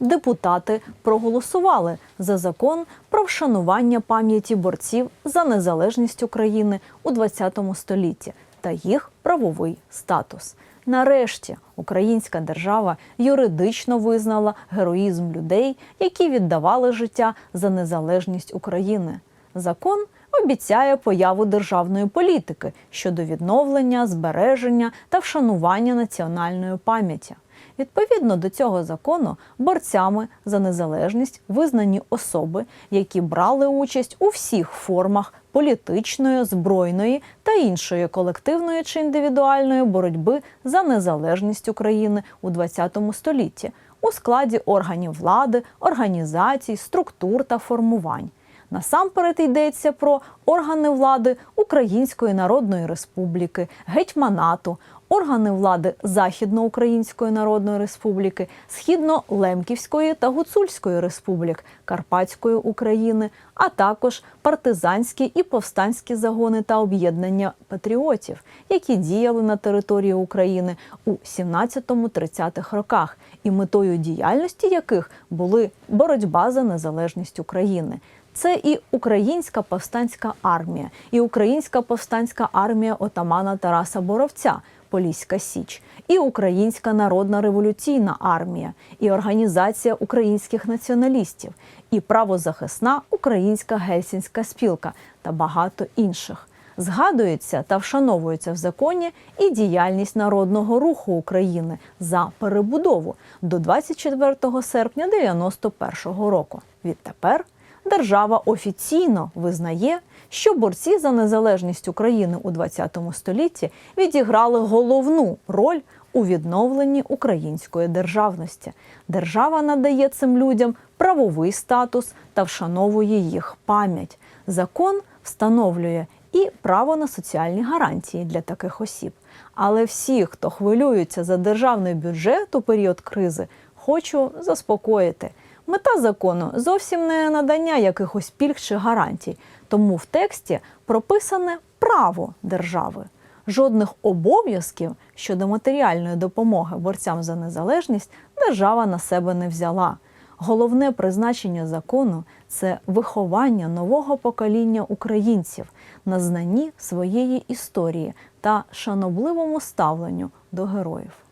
депутати проголосували за закон про вшанування пам'яті борців за незалежність України у ХХ столітті та їх правовий статус. Нарешті українська держава юридично визнала героїзм людей, які віддавали життя за незалежність України. Закон обіцяє появу державної політики щодо відновлення, збереження та вшанування національної пам'яті. Відповідно до цього закону, борцями за незалежність визнані особи, які брали участь у всіх формах політичної, збройної та іншої колективної чи індивідуальної боротьби за незалежність України у ХХ столітті у складі органів влади, організацій, структур та формувань. Насамперед йдеться про органи влади Української Народної Республіки, гетьманату, органи влади Західноукраїнської Народної Республіки, Східно-Лемківської та Гуцульської Республік, Карпатської України, а також партизанські і повстанські загони та об'єднання патріотів, які діяли на території України у 17-30-х роках, і метою діяльності яких були боротьба за незалежність України. Це і Українська повстанська армія, і Українська повстанська армія отамана Тараса Боровця, Поліська Січ, і Українська народна революційна армія, і Організація українських націоналістів, і правозахисна Українська гельсінська спілка та багато інших. Згадується та вшановується в законі і діяльність народного руху України за перебудову до 24 серпня 91 року. Відтепер держава офіційно визнає, що борці за незалежність України у ХХ столітті відіграли головну роль у відновленні української державності. Держава надає цим людям правовий статус та вшановує їх пам'ять. Закон встановлює і право на соціальні гарантії для таких осіб. Але всі, хто хвилюється за державний бюджет у період кризи, хочу заспокоїти. Мета закону зовсім не надання якихось пільг чи гарантій, тому в тексті прописане право держави. Жодних обов'язків щодо матеріальної допомоги борцям за незалежність держава на себе не взяла. Головне призначення закону це виховання нового покоління українців на знанні своєї історії та шанобливому ставленню до героїв.